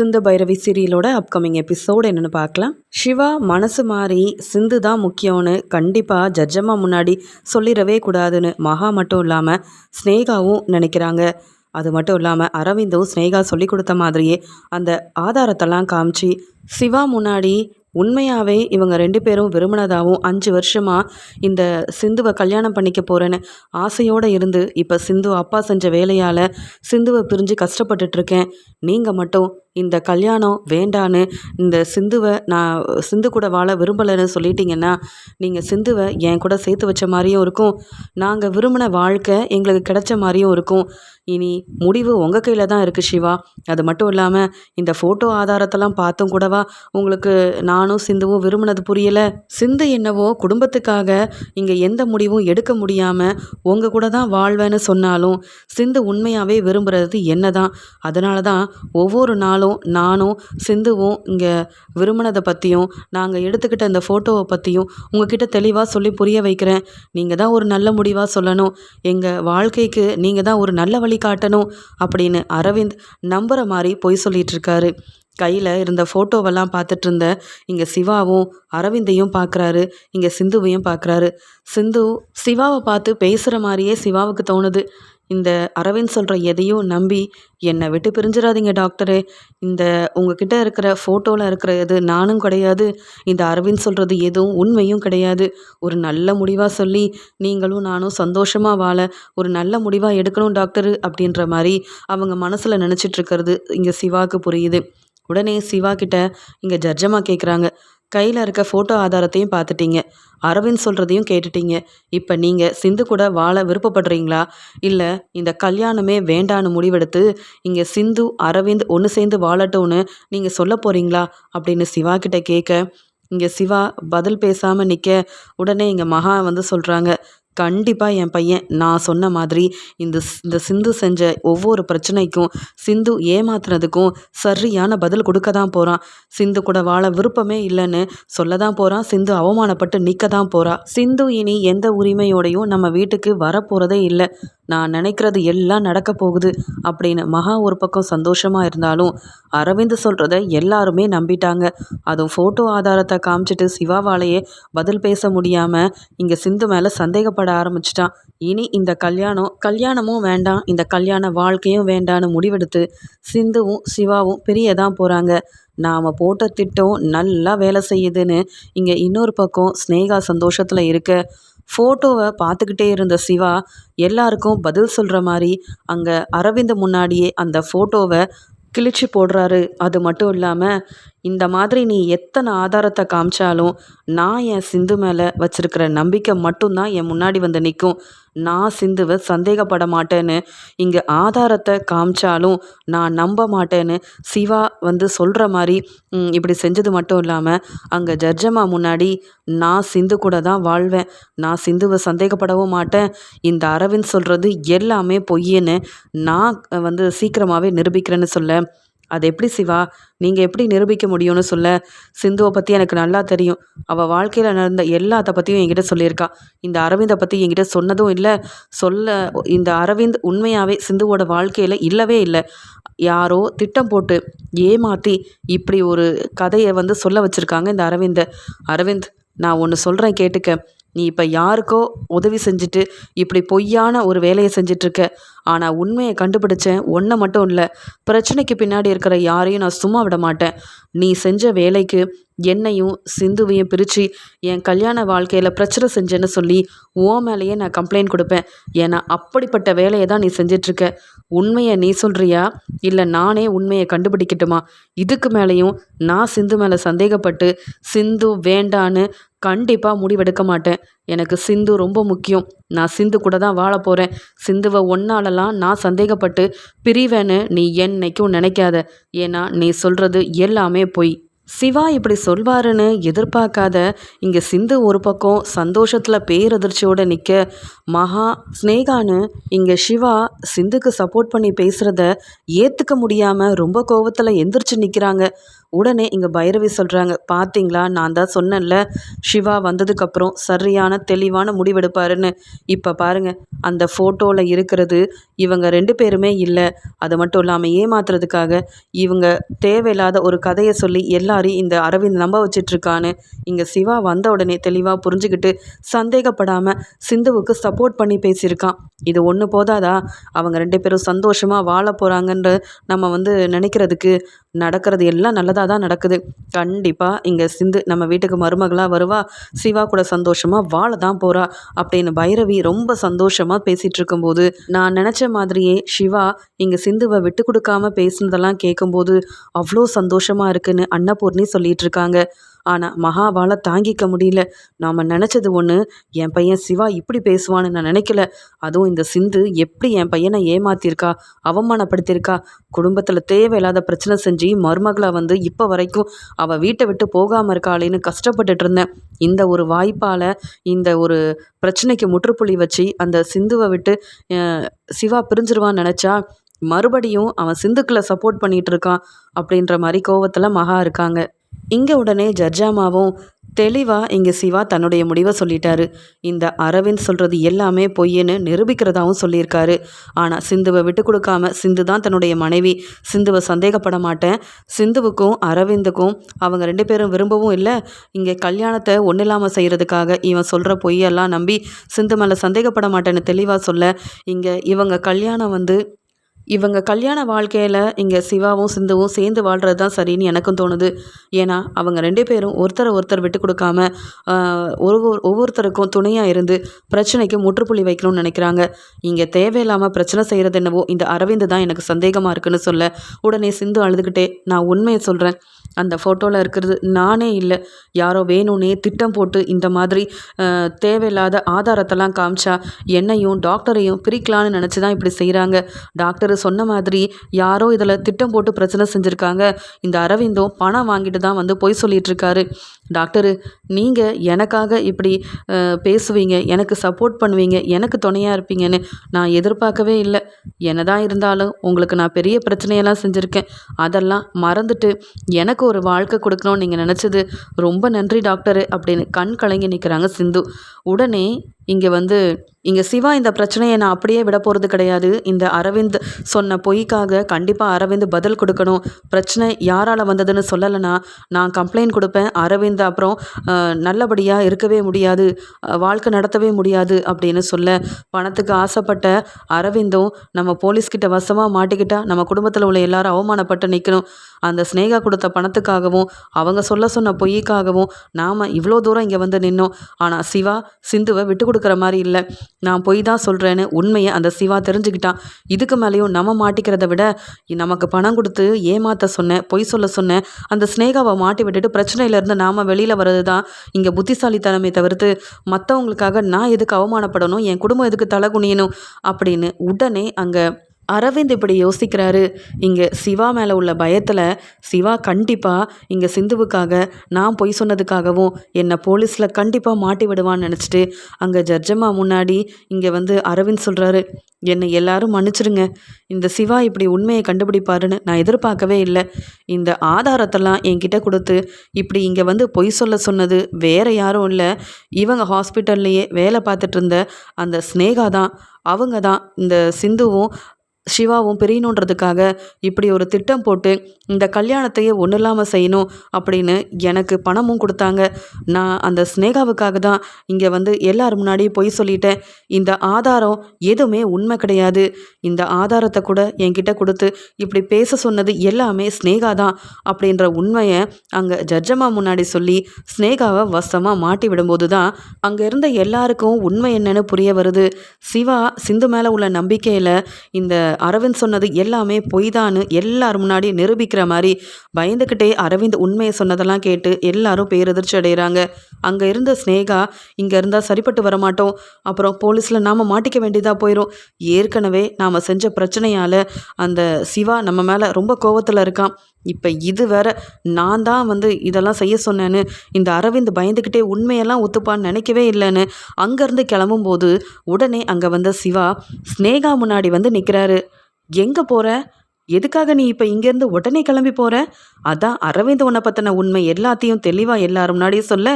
சிந்து பைரவி சீரியலோட upcoming episode என்னென்னு பார்க்கலாம். சிவா மனசு மாறி சிந்து தான் முக்கியம்னு கண்டிப்பாக ஜட்ஜம்மா முன்னாடி சொல்லிடவே கூடாதுன்னு மகா மட்டும் இல்லாமல் ஸ்னேகாவும் நினைக்கிறாங்க. அது மட்டும் இல்லாமல் அரவிந்தும் ஸ்னேகா சொல்லி கொடுத்த மாதிரியே அந்த ஆதாரத்தெல்லாம் காமிச்சு சிவா முன்னாடி உண்மையாகவே இவங்க ரெண்டு பேரும் விரும்பினதாகவும் அஞ்சு வருஷமாக இந்த சிந்துவை கல்யாணம் பண்ணிக்க போகிறேன்னு ஆசையோடு இருந்து இப்போ சிந்து அப்பா செஞ்ச வேலையால் சிந்துவை பிரிஞ்சு கஷ்டப்பட்டுட்ருக்கேன் நீங்கள் மட்டும் இந்த கல்யாணம் வேண்டான்னு இந்த சிந்துவை நான் சிந்து கூட வாழ விரும்பலைன்னு சொல்லிட்டீங்கன்னா நீங்கள் சிந்துவை என் கூட சேர்த்து வச்ச மாதிரியும் இருக்கும். நாங்கள் விரும்பின வாழ்க்கை எங்களுக்கு கிடைச்ச மாதிரியும் இருக்கும். இனி முடிவு உங்கள் கையில் தான் இருக்குது சிவா. அது மட்டும் இல்லாமல் இந்த ஃபோட்டோ ஆதாரத்தெல்லாம் பார்த்தும் கூடவா உங்களுக்கு நானும் சிந்துவும் விரும்பினது புரியலை? சிந்து என்னவோ குடும்பத்துக்காக இங்கே எந்த முடிவும் எடுக்க முடியாமல் உங்கள் கூட தான் வாழ்வேன்னு சொன்னாலும் சிந்து உண்மையாகவே விரும்புகிறது என்ன தான் அதனால தான் ஒவ்வொரு நாளும் நானும் சிந்துவும் இங்கே விரும்பினதை பற்றியும் நாங்கள் எடுத்துக்கிட்ட இந்த ஃபோட்டோவை பற்றியும் உங்ககிட்ட தெளிவாக சொல்லி புரிய வைக்கிறேன். நீங்கள் தான் ஒரு நல்ல முடிவாக சொல்லணும். எங்கள் வாழ்க்கைக்கு நீங்கள் தான் ஒரு நல்ல வழி காட்டணும் அப்படின்னு அரவிந்த் நம்புகிற மாதிரி பொய் சொல்லிகிட்டு இருக்காரு. கையில் இருந்த ஃபோட்டோவெல்லாம் பார்த்துட்டு இருந்த இங்கே சிவாவும் அரவிந்தையும் பார்க்குறாரு இங்கே சிந்துவையும் பார்க்குறாரு சிந்து சிவாவை பார்த்து பேசுகிற மாதிரியே சிவாவுக்கு தோணுது. இந்த அரவிந்த் சொல்கிற எதையும் நம்பி என்னை விட்டு பிரிஞ்சிடாதீங்க டாக்டரே. இந்த உங்ககிட்ட இருக்கிற ஃபோட்டோவில் இருக்கிற இது நானும் கிடையாது. இந்த அரவிந்த் சொல்கிறது எதுவும் உண்மையும் கிடையாது. ஒரு நல்ல முடிவாக சொல்லி நீங்களும் நானும் சந்தோஷமாக வாழ ஒரு நல்ல முடிவாக எடுக்கணும் டாக்டரு அப்படின்ற மாதிரி அவங்க மனசில் நினச்சிட்ருக்கிறது இங்கே சிவாவுக்கு புரியுது. உடனே சிவா கிட்ட இங்கே ஜர்ஜமா கேட்குறாங்க கையில் இருக்க ஃபோட்டோ ஆதாரத்தையும் பார்த்துட்டீங்க. அரவிந்த் சொல்கிறதையும் கேட்டுட்டீங்க. இப்போ நீங்கள் சிந்து கூட வாழ விருப்பப்படுறீங்களா? இல்லை இந்த கல்யாணமே வேண்டான்னு முடிவெடுத்து இங்கே சிந்து அரவிந்த் ஒன்று சேர்ந்து வாழட்டும்னு நீங்கள் சொல்ல போகிறீங்களா அப்படின்னு சிவா கிட்ட கேட்க இங்கே சிவா பதில் பேசாமல் நிற்க உடனே இங்கே மகா வந்து சொல்கிறாங்க கண்டிப்பாக என் பையன் நான் சொன்ன மாதிரி இந்த இந்த சிந்து செஞ்ச ஒவ்வொரு பிரச்சனைக்கும் சிந்து ஏமாத்துனதுக்கும் சரியான பதில் கொடுக்க தான் போகிறான் சிந்து கூட வாழ விருப்பமே இல்லைன்னு சொல்ல தான் போகிறான் சிந்து அவமானப்பட்டு நிற்க தான் போகிறா சிந்து இனி எந்த உரிமையோடையும் நம்ம வீட்டுக்கு வரப்போகிறதே இல்லை. நான் நினைக்கிறது எல்லாம் நடக்க போகுது அப்படின்னு மகா ஒரு பக்கம் சந்தோஷமாக இருந்தாலும் அரவிந்த் சொல்கிறத எல்லாருமே நம்பிட்டாங்க. அதுவும் ஃபோட்டோ ஆதாரத்தை காமிச்சிட்டு சிவாவாலேயே பதில் பேச முடியாமல் இங்கே சிந்து மேலே சந்தேகப்பட ஆரம்பிச்சிட்டான். இனி இந்த கல்யாணம் கல்யாணமும் வேண்டாம் இந்த கல்யாண வாழ்க்கையும் வேண்டான்னு முடிவெடுத்து சிந்துவும் சிவாவும் பிரியதான் போகிறாங்க நாம் போட்ட திட்டம் நல்லா வேலை செய்யுதுன்னு இங்கே இன்னொரு பக்கம் ஸ்னேகா சந்தோஷத்தில் இருக்க. ஃபோட்டோவை பார்த்துக்கிட்டே இருந்த சிவா எல்லாருக்கும் பதில் சொல்கிற மாதிரி அங்கே அரவிந்த் முன்னாடியே அந்த ஃபோட்டோவை கிழிச்சு போடுறாரு. அது மட்டும் இல்லாமல் இந்த மாதிரி நீ எத்தனை ஆதாரத்தை காமிச்சாலும் நான் என் சிந்து மேலே வச்சுருக்கிற நம்பிக்கை மட்டும்தான் என் முன்னாடி வந்து நிற்கும் நான் சிந்துவை சந்தேகப்பட மாட்டேன்னு இங்கே ஆதாரத்தை காமிச்சாலும் நான் நம்ப மாட்டேன்னு சிவா வந்து சொல்கிற மாதிரி இப்படி செஞ்சது மட்டும் இல்லாமல் அங்கே ஜட்ஜம்மா முன்னாடி நான் சிந்து கூட தான் வாழ்வேன். நான் சிந்துவை சந்தேகப்படவும் மாட்டேன். இந்த அரவிந்த் சொல்கிறது எல்லாமே பொய்யன்னு நான் வந்து சீக்கிரமாகவே நிரூபிக்கிறேன்னு சொல்ல அது எப்படி சிவா? நீங்கள் எப்படி நிரூபிக்க முடியும்னு சொல்ல? சிந்துவை பற்றி எனக்கு நல்லா தெரியும். அவள் வாழ்க்கையில் நடந்த எல்லாத்த பற்றியும் என்கிட்ட சொல்லியிருக்கா. இந்த அரவிந்தை பற்றி என்கிட்ட சொன்னதும் இல்லை. சொல்ல இந்த அரவிந்த் உண்மையாகவே சிந்துவோட வாழ்க்கையில் இல்லவே இல்லை. யாரோ திட்டம் போட்டு ஏமாற்றி இப்படி ஒரு கதையை வந்து சொல்ல வச்சுருக்காங்க இந்த அரவிந்தை. அரவிந்த் நான் ஒன்று சொல்கிறேன் கேட்டுக்க. நீ இப்போ யாருக்கோ உதவி செஞ்சுட்டு இப்படி பொய்யான ஒரு வேலையை செஞ்சிட்ருக்க. ஆனால் உண்மையை கண்டுபிடிச்சேன் ஒன்றை மட்டும் இல்லை பிரச்சனைக்கு பின்னாடி இருக்கிற யாரையும் நான் சும்மா விட மாட்டேன். நீ செஞ்ச வேலைக்கு என்னையும் சிந்துவையும் பிரித்து என் கல்யாண வாழ்க்கையில் பிரச்சனை செஞ்சேன்னு சொல்லி ஓ மேலேயே நான் கம்ப்ளைண்ட் கொடுப்பேன். ஏன்னா அப்படிப்பட்ட வேலையை தான் நீ செஞ்சிட்ருக்க. உண்மையை நீ சொல்கிறியா இல்லை நானே உண்மையை கண்டுபிடிக்கட்டுமா? இதுக்கு மேலேயும் நான் சிந்து மேலே சந்தேகப்பட்டு சிந்து வேண்டான்னு கண்டிப்பாக முடிவெடுக்க மாட்டேன். எனக்கு சிந்து ரொம்ப முக்கியம். நான் சிந்து கூட தான் வாழ போகிறேன் சிந்துவை ஒன்னாலலாம் நான் சந்தேகப்பட்டு பிரிவேன்னு நீ என்னைக்கும் நினைக்காத. ஏன்னா நீ சொல்கிறது எல்லாமே பொய். சிவா இப்படி சொல்வாருன்னு எதிர்பார்க்காத இங்கே சிந்து ஒரு பக்கம் சந்தோஷத்தில் பேரதிர்ச்சியோடு நிற்க மகா ஸ்னேகான்னு இங்கே சிவா சிந்துக்கு சப்போர்ட் பண்ணி பேசுகிறத ஏற்றுக்க முடியாமல் ரொம்ப கோவத்தில் எந்திரிச்சு நிற்கிறாங்க உடனே இங்கே பைரவி சொல்கிறாங்க பார்த்தீங்களா நான் தான் சொன்னேன்ல சிவா வந்ததுக்கப்புறம் சரியான தெளிவான முடிவெடுப்பாருன்னு. இப்போ பாருங்கள் அந்த ஃபோட்டோவில் இருக்கிறது இவங்க ரெண்டு பேருமே இல்லை. அது மட்டும் இல்லாமல் ஏமாத்துறதுக்காக இவங்க தேவையில்லாத ஒரு கதையை சொல்லி எல்லாரையும் இந்த அரவிந்த் நம்ப வச்சிட்ருக்கான்னு இங்கே சிவா வந்த உடனே தெளிவாக புரிஞ்சுக்கிட்டு சந்தேகப்படாமல் சிந்துவுக்கு சப்போர்ட் பண்ணி பேசியிருக்கான். இது ஒன்று போதாதா? அவங்க ரெண்டு பேரும் சந்தோஷமாக வாழ போகிறாங்கன்ற நம்ம வந்து நினைக்கிறதுக்கு நடக்கிறது எல்லாம் நல்லதாக தான் நடக்குது. கண்டிப்பாக இங்கே சிந்து நம்ம வீட்டுக்கு மருமகளாக வருவா. சிவா கூட சந்தோஷமாக வாழ தான் போகிறா அப்படின்னு பைரவி ரொம்ப சந்தோஷமாக பேசிகிட்டு இருக்கும்போது நான் நினச்ச மாதிரியே சிவா இங்கே சிந்துவை விட்டு கொடுக்காம பேசுனதெல்லாம் கேட்கும்போது அவ்வளோ சந்தோஷமாக இருக்குன்னு அன்னபூர்ணி சொல்லிகிட்டு இருக்காங்க. ஆனால் மகாவால் தாங்கிக்க முடியல. நாம் நினச்சது ஒன்று என் பையன் சிவா இப்படி பேசுவான்னு நான் நினைக்கல. அதுவும் இந்த சிந்து எப்படி என் பையனை ஏமாத்தியிருக்கா அவமானப்படுத்தியிருக்கா குடும்பத்தில் தேவையில்லாத பிரச்சனை செஞ்சு மருமகளை வந்து இப்போ வரைக்கும் அவள் வீட்டை விட்டு போகாமல் இருக்காளேன்னு கஷ்டப்பட்டுட்டு இருந்தேன். இந்த ஒரு வாய்ப்பால் இந்த ஒரு பிரச்சனைக்கு முற்றுப்புள்ளி வச்சு அந்த சிந்துவை விட்டு சிவா பிரிஞ்சிருவான்னு நினச்சா மறுபடியும் அவன் சிந்துக்களை சப்போர்ட் பண்ணிகிட்டு இருக்கான் அப்படின்ற மாதிரி கோவத்தில் மகா இருக்காங்க. இங்கே உடனே ஜட்ஜாமாவும் தெளிவாக இங்கே சிவா தன்னுடைய முடிவை சொல்லிட்டாரு. இந்த அரவிந்த் சொல்கிறது எல்லாமே பொய்யன்னு நிரூபிக்கிறதாவும் சொல்லியிருக்காரு. ஆனால் சிந்துவை விட்டு கொடுக்காம சிந்து தான் தன்னுடைய மனைவி. சிந்துவை சந்தேகப்பட மாட்டேன். சிந்துவுக்கும் அரவிந்துக்கும் அவங்க ரெண்டு பேரும் விரும்பவும் இல்லை. இங்கே கல்யாணத்தை ஒன்றும் இல்லாமல் செய்கிறதுக்காக இவன் சொல்கிற பொய்யெல்லாம் நம்பி சிந்து மேலே சந்தேகப்பட மாட்டேன்னு தெளிவாக சொல்ல இங்கே இவங்க கல்யாணம் வந்து இவங்க கல்யாண வாழ்க்கையில் இங்கே சிவாவும் சிந்துவும் சேர்ந்து வாழ்கிறது தான் சரின்னு எனக்கும் தோணுது. ஏன்னா அவங்க ரெண்டு பேரும் ஒருத்தரை ஒருத்தர் விட்டு கொடுக்காம ஒரு ஒவ்வொருத்தருக்கும் துணையாக இருந்து பிரச்சனைக்கு முற்றுப்புள்ளி வைக்கணும்னு நினைக்கிறாங்க. இங்கே தேவையில்லாமல் பிரச்சனை செய்கிறது என்னவோ இந்த அரவிந்த் தான் எனக்கு சந்தேகமாக இருக்குன்னு சொல்ல உடனே சிந்து அழுதுகிட்டே நான் உண்மையை சொல்கிறேன் அந்த ஃபோட்டோவில் இருக்கிறது நானே இல்லை. யாரோ வேணும்னே திட்டம் போட்டு இந்த மாதிரி தேவையில்லாத ஆதாரத்தெல்லாம் காமிச்சா என்னையும் டாக்டரையும் பிரிக்கலான்னு நினச்சி தான் இப்படி செய்கிறாங்க டாக்டர் சொன்ன மாதிரி யாரோ இதில் திட்டம் போட்டு பிரச்சனை செஞ்சுருக்காங்க. இந்த அரவிந்தும் பணம் வாங்கிட்டு தான் வந்து பொய் சொல்லிகிட்ருக்காரு இருக்காரு டாக்டரு நீங்கள் எனக்காக இப்படி பேசுவீங்க எனக்கு சப்போர்ட் பண்ணுவீங்க எனக்கு துணையாக இருப்பீங்கன்னு நான் எதிர்பார்க்கவே இல்லை. என்ன தான் இருந்தாலும் உங்களுக்கு நான் பெரிய பிரச்சனையெல்லாம் செஞ்சுருக்கேன். அதெல்லாம் மறந்துட்டு எனக்கு ஒரு வாழ்க்கை கொடுக்கணும்னு நீங்கள் நினச்சது ரொம்ப நன்றி டாக்டரு அப்படின்னு கண் கலங்கி நிற்கிறாங்க சிந்து. உடனே இங்கே வந்து இங்கே சிவா இந்த பிரச்சனையை நான் அப்படியே விட போகிறது கிடையாது. இந்த அரவிந்த் சொன்ன பொய்க்காக கண்டிப்பாக அரவிந்த் பதில் கொடுக்கணும். பிரச்சனை யாரால் வந்ததுன்னு சொல்லலைன்னா நான் கம்ப்ளைண்ட் கொடுப்பேன். அரவிந்த் அப்புறம் நல்லபடியாக இருக்கவே முடியாது. வாழ்க்கை நடத்தவே முடியாது அப்படின்னு சொல்ல பணத்துக்கு ஆசைப்பட்ட அரவிந்தும் நம்ம போலீஸ்கிட்ட வசமாக மாட்டிக்கிட்டால் நம்ம குடும்பத்தில் உள்ள எல்லாரும் அவமானப்பட்டு நிற்கணும் அந்த ஸ்னேகா கொடுத்த பணத்துக்காகவும் அவங்க சொல்ல சொன்ன பொய்க்காகவும் நாம் இவ்வளோ தூரம் இங்கே வந்து நின்னோம். ஆனால் சிவா சிந்துவை விட்டு கொடுக்குற மாதிரி இல்லை. நான் பொய் தான் சொல்கிறேன்னு உண்மையை அந்த சிவா தெரிஞ்சுக்கிட்டான். இதுக்கு மேலேயும் நம்ம மாட்டிக்கிறத விட நமக்கு பணம் கொடுத்து ஏமாற்ற சொன்னேன் பொய் சொல்ல சொன்னேன் அந்த ஸ்னேகாவை மாட்டி விட்டுட்டு பிரச்சனையிலேருந்து நாம் வெளியில் வர்றது தான் இங்கே புத்திசாலித்தனமே தவிர்த்து மற்றவங்களுக்காக நான் எதுக்கு அவமானப்படணும் என் குடும்பம் எதுக்கு தலை குனியணும் அப்படின்னு உடனே அங்கே அரவிந்த் இப்படி யோசிக்கிறாரு. இங்கே சிவா மேலே உள்ள பயத்தில் சிவா கண்டிப்பாக இங்கே சிந்துவுக்காக நான் பொய் சொன்னதுக்காகவும் என்னை போலீஸில் கண்டிப்பாக மாட்டி விடுவான்னு நினச்சிட்டு அங்கே ஜட்ஜம்மா முன்னாடி இங்கே வந்து அரவிந்த் சொல்கிறாரு என்னை எல்லாரும் மன்னிச்சிருங்க. இந்த சிவா இப்படி உண்மையை கண்டுபிடிப்பாருன்னு நான் எதிர்பார்க்கவே இல்லை. இந்த ஆதாரத்தெல்லாம் என்கிட்ட கொடுத்து இப்படி இங்கே வந்து பொய் சொல்ல சொன்னது வேறு யாரும் இல்லை. இவங்க ஹாஸ்பிட்டல்லையே வேலை பார்த்துட்டு இருந்த அந்த ஸ்னேகா தான். அவங்க தான் இந்த சிந்துவும் சிவாவும் பிரியணுன்றதுக்காக இப்படி ஒரு திட்டம் போட்டு இந்த கல்யாணத்தையே ஒன்றும் இல்லாமல் செய்யணும் அப்படின்னு எனக்கு பணமும் கொடுத்தாங்க. நான் அந்த ஸ்னேகாவுக்காக தான் இங்கே வந்து எல்லார் முன்னாடியும் பொய் சொல்லிட்டேன். இந்த ஆதாரம் எதுவுமே உண்மை கிடையாது. இந்த ஆதாரத்தை கூட என்கிட்ட கொடுத்து இப்படி பேச சொன்னது எல்லாமே ஸ்னேகா தான் அப்படின்ற உண்மையை அங்கே ஜட்ஜம்மா முன்னாடி சொல்லி ஸ்னேகாவை வசமாக மாட்டி விடும்போது தான் அங்கே இருந்த எல்லாருக்கும் உண்மை என்னன்னு புரிய வருது. சிவா சிந்து மேலே உள்ள நம்பிக்கையில் இந்த அரவிந்த் சொன்னது எல்லாமே பொய்தான்னு எல்லார் முன்னாடி நிரூபிக்கிற மாதிரி பயந்துக்கிட்டே அரவிந்த் உண்மையை சொன்னதெல்லாம் கேட்டு எல்லாரும் பேரதிர்ச்சி அடைகிறாங்க. அங்கே இருந்த ஸ்னேகா இங்கே இருந்தால் சரிப்பட்டு வர மாட்டோம் அப்புறம் போலீஸில் நாம் மாட்டிக்க வேண்டியதாக போயிடும் ஏற்கனவே நாம் செஞ்ச பிரச்சனையால் அந்த சிவா நம்ம மேலே ரொம்ப கோவத்தில் இருக்கான். இப்போ இது வேற நான் தான் வந்து இதெல்லாம் செய்ய சொன்னேன்னு இந்த அரவிந்த் பயந்துக்கிட்டே உண்மையெல்லாம் ஒத்துப்பான்னு நினைக்கவே இல்லைன்னு அங்கேருந்து கிளம்பும்போது உடனே அங்கே வந்த சிவா ஸ்னேகா முன்னாடி வந்து நிற்கிறாரு எங்கே போகிற எதுக்காக நீ இப்போ இங்கேருந்து உடனே கிளம்பி போற? அதான் அரவிந்த் உன்னை பற்றின உண்மை எல்லாத்தையும் தெளிவாக எல்லாரும் முன்னாடியே சொல்ல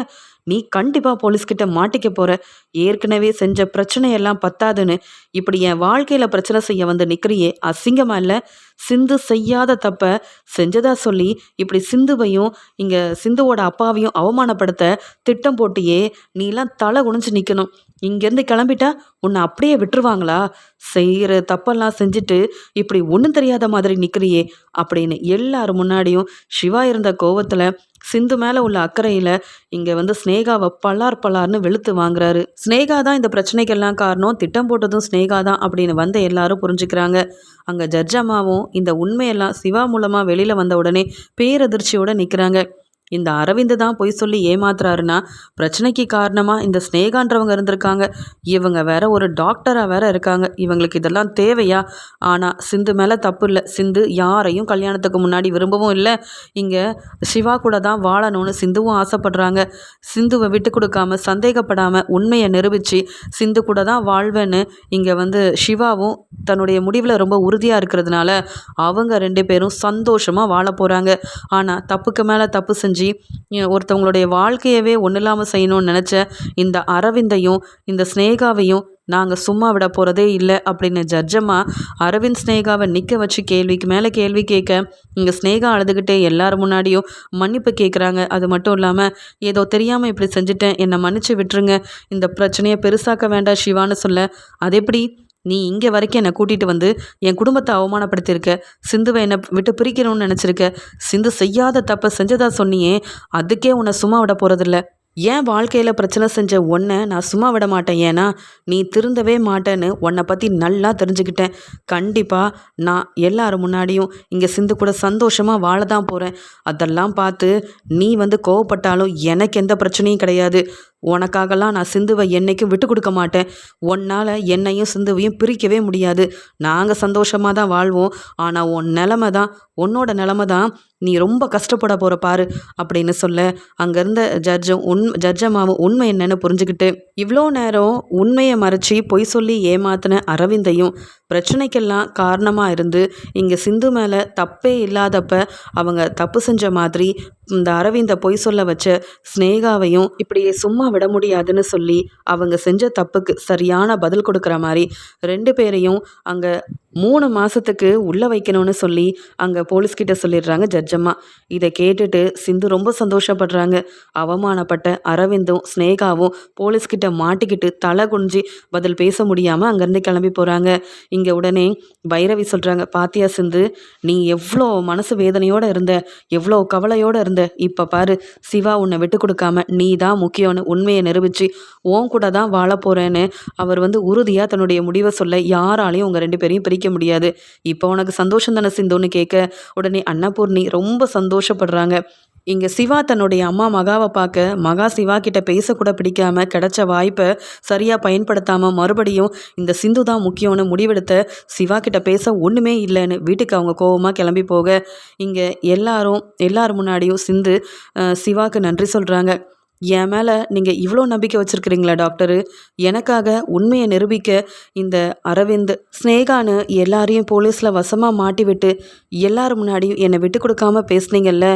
நீ கண்டிப்பாக போலீஸ்கிட்ட மாட்டிக்க போற. ஏற்கனவே செஞ்ச பிரச்சனையெல்லாம் பத்தாதுன்னு இப்படி என் வாழ்க்கையில் பிரச்சனை செய்ய வந்து நிற்கிறியே அசிங்கமா இல்லை? சிந்து செய்யாத தப்ப செஞ்சதா சொல்லி இப்படி சிந்துவையும் இங்கே சிந்துவோட அப்பாவையும் அவமானப்படுத்த திட்டம் போட்டியே நீலாம் தலை குனிஞ்சு நிற்கணும் இங்கேருந்து கிளம்பிட்டா உன்னை அப்படியே விட்டுருவாங்களா? செய்கிற தப்பெல்லாம் செஞ்சுட்டு இப்படி ஒன்றும் தெரியாத மாதிரி நிற்கிறியே அப்படின்னு எல்லார் முன்னாடியும் சிவா இருந்த கோவத்தில் சிந்து மேலே உள்ள அக்கறையில் இங்கே வந்து ஸ்னேகாவை பல்லார் பல்லார்னு வெளுத்து வாங்குறாரு. ஸ்னேகா தான் இந்த பிரச்சனைக்கெல்லாம் காரணம். திட்டம் போட்டதும் ஸ்னேகா தான் அப்படின்னு வந்த எல்லாரும் புரிஞ்சுக்கிறாங்க. அங்கே ஜட்ஜம்மாவும் இந்த உண்மையெல்லாம் சிவா மூலமாக வெளியில் வந்த உடனே பேரதிர்ச்சியோடு நிற்கிறாங்க இந்த அரவிந்த் தான் பொய் சொல்லி ஏமாத்துறாருன்னா பிரச்சனைக்கு காரணமாக இந்த ஸ்னேகான்றவங்க இருந்திருக்காங்க. இவங்க வேற ஒரு டாக்டராக வேற இருக்காங்க. இவங்களுக்கு இதெல்லாம் தேவையா? ஆனால் சிந்து மேலே தப்பு இல்லை. சிந்து யாரையும் கல்யாணத்துக்கு முன்னாடி விரும்பவும் இல்லை. இங்கே சிவா கூட தான் வாழணும்னு சிந்துவும் ஆசைப்படுறாங்க. சிந்துவை விட்டு கொடுக்காம சந்தேகப்படாமல் உண்மையை நிரூபித்து சிந்து கூட தான் வாழ்வேன்னு இங்கே வந்து சிவாவும் தன்னுடைய முடிவில் ரொம்ப உறுதியாக இருக்கிறதுனால அவங்க ரெண்டு பேரும் சந்தோஷமாக வாழ போகிறாங்க ஆனால் தப்புக்கு மேலே தப்பு செஞ்சு செஞ்சு ஒருத்தவங்களுடைய வாழ்க்கையவே ஒன்றும் இல்லாமல் செய்யணும்னு நினச்ச இந்த அரவிந்தையும் இந்த ஸ்னேகாவையும் நாங்கள் சும்மா விட போகிறதே இல்லை அப்படின்னு ஜட்ஜம்மா அரவிந்த் ஸ்னேகாவை நிற்க வச்சு கேள்விக்கு மேலே கேள்வி கேட்க இங்கே ஸ்னேகா அழுதுகிட்டே எல்லார் முன்னாடியும் மன்னிப்பு கேட்குறாங்க அது மட்டும் இல்லாமல் ஏதோ தெரியாமல் இப்படி செஞ்சுட்டேன் என்னை மன்னிச்சு விட்டுருங்க இந்த பிரச்சனையை பெருசாக்க வேண்டாம் சிவான்னு சொல்ல அது எப்படி? நீ இங்கே வரைக்கும் என்னை கூட்டிகிட்டு வந்து என் குடும்பத்தை அவமானப்படுத்தியிருக்க. சிந்துவை என்னை விட்டு பிரிக்கணும்னு நினச்சிருக்க. சிந்து செய்யாத தப்பை செஞ்சதா சொன்னியே அதுக்கே உன்னை சும்மா விட போகிறதில்ல ஏன் வாழ்க்கையில் பிரச்சனை செஞ்ச ஒன்றை நான் சும்மா விட மாட்டேன்? ஏன்னா நீ திருந்தவே மாட்டேன்னு உன்னை பற்றி நல்லா தெரிஞ்சுக்கிட்டேன். கண்டிப்பாக நான் எல்லாரும் முன்னாடியும் இங்கே சிந்து கூட சந்தோஷமாக வாழ தான் போகிறேன் அதெல்லாம் பார்த்து நீ வந்து கோவப்பட்டாலும் எனக்கு எந்த பிரச்சனையும் கிடையாது. உனக்காகலாம் நான் சிந்துவை என்னைக்கும் விட்டு கொடுக்க மாட்டேன். உன்னால் என்னையும் சிந்துவையும் பிரிக்கவே முடியாது. நாங்கள் சந்தோஷமாக தான் வாழ்வோம். ஆனால் உன் நிலமை தான் உன்னோட நிலமை தான் நீ ரொம்ப கஷ்டப்பட போகிற பாரு அப்படின்னு சொல்ல அங்கேருந்த ஜட்ஜும் உண் ஜட்ஜம்மாவும் உண்மை என்னன்னு புரிஞ்சுக்கிட்டு இவ்வளோ நேரம் உண்மையை மறைச்சி பொய் சொல்லி ஏமாத்தின அரவிந்தையும் பிரச்சனைக்கெல்லாம் காரணமாக இருந்து இங்கே சிந்து மேலே தப்பே இல்லாதப்ப அவங்க தப்பு செஞ்ச மாதிரி இந்த அரவிந்தை பொய் சொல்ல வச்ச ஸ்னேகாவையும் இப்படியே சும்மா விட முடியாதுன்னு சொல்லி அவங்க செஞ்ச தப்புக்கு சரியான பதில் கொடுக்குற மாதிரி ரெண்டு பேரையும் அங்கே மூணு மாதத்துக்கு உள்ளே வைக்கணும்னு சொல்லி அங்கே போலீஸ்கிட்ட சொல்லிடுறாங்க ஜட்ஜம்மா இதை கேட்டுட்டு சிந்து ரொம்ப சந்தோஷப்படுறாங்க. அவமானப்பட்ட அரவிந்தும் ஸ்னேகாவும் போலீஸ்கிட்ட மாட்டிக்கிட்டு தலை குனிஞ்சு பதில் பேச முடியாமல் அங்கேருந்து கிளம்பி போகிறாங்க இங்கே உடனே பைரவி சொல்கிறாங்க பாத்தியா சிந்து நீ எவ்வளோ மனசு வேதனையோடு இருந்த எவ்வளோ கவலையோடு இருந்த. இப்போ பாரு சிவா உன்னை விட்டு கொடுக்காம நீ தான் முக்கியம்னு உண்மையை நிரூபித்து ஓன் கூட தான் வாழ போகிறேன்னு அவர் வந்து உறுதியாக தன்னுடைய முடிவை சொல்ல யாராலையும் உங்கள் ரெண்டு பேரையும் பிரிக்க முடியாது. இப்போ உனக்கு சந்தோஷம் தானே சிந்துன்னு கேட்க உடனே அன்னபூர்ணி ரொம்ப சந்தோஷப்படுறாங்க. இங்கே சிவா தன்னுடைய அம்மா மகாவை பார்க்க மகா சிவா கிட்ட பேசக்கூட பிடிக்காம கிடைச்ச வாய்ப்பை சரியாக பயன்படுத்தாமல் மறுபடியும் இந்த சிந்து தான் முக்கியம்னு முடிவெடுத்த சிவா கிட்ட பேச ஒன்றுமே இல்லைன்னு வீட்டுக்கு அவங்க கோவமாக கிளம்பி போக இங்கே எல்லாரும் எல்லார் முன்னாடியும் சிந்து சிவாக்கு நன்றி சொல்கிறாங்க என் மேலே நீங்கள் இவ்வளோ நம்பிக்கை வச்சுருக்கிறீங்களா டாக்டரு? எனக்காக உண்மையை நிரூபிக்க இந்த அரவிந்த் ஸ்னேகான்னு எல்லாரையும் போலீஸில் வசமாக மாட்டி விட்டு எல்லார் முன்னாடியும் என்னை விட்டு கொடுக்காம பேசுனீங்கல்ல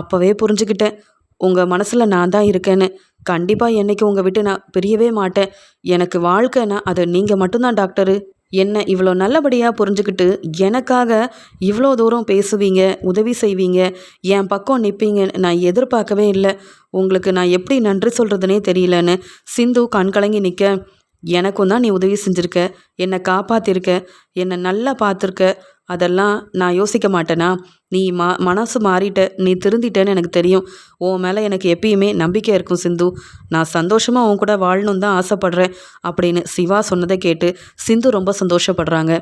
அப்போவே புரிஞ்சுக்கிட்டேன். உங்கள் மனசில் நான் தான் இருக்கேன்னு. கண்டிப்பாக என்றைக்கு உங்கள் விட்டு நான் பிரியவே மாட்டேன். எனக்கு வாழ்க்கைன்னா அது நீங்கள் மட்டும்தான் டாக்டரு. என்ன இவ்வளோ நல்லபடியாக புரிஞ்சுக்கிட்டு எனக்காக இவ்வளோ தூரம் பேசுவீங்க உதவி செய்வீங்க என் பக்கம் நிற்பீங்க நான் எதிர்பார்க்கவே இல்லை. உங்களுக்கு நான் எப்படி நன்றி சொல்கிறதுனே தெரியலன்னு சிந்து கண்கலங்கி நிற்க எனக்கும் தான் நீ உதவி செஞ்சுருக்க என்னை காப்பாற்றிருக்க என்னை நல்லா பார்த்துருக்க. அதெல்லாம் நான் யோசிக்க மாட்டேனா? நீ மா மனசு மாறிட்ட நீ திருந்திட்டேன்னு எனக்கு தெரியும். உன் மேலே எனக்கு எப்பயுமே நம்பிக்கை இருக்கும் சிந்து. நான் சந்தோஷமாக உன் கூட வாழணும் தான் ஆசைப்பட்றேன் அப்படின்னு சிவா சொன்னதை கேட்டு சிந்து ரொம்ப சந்தோஷப்படுறாங்க.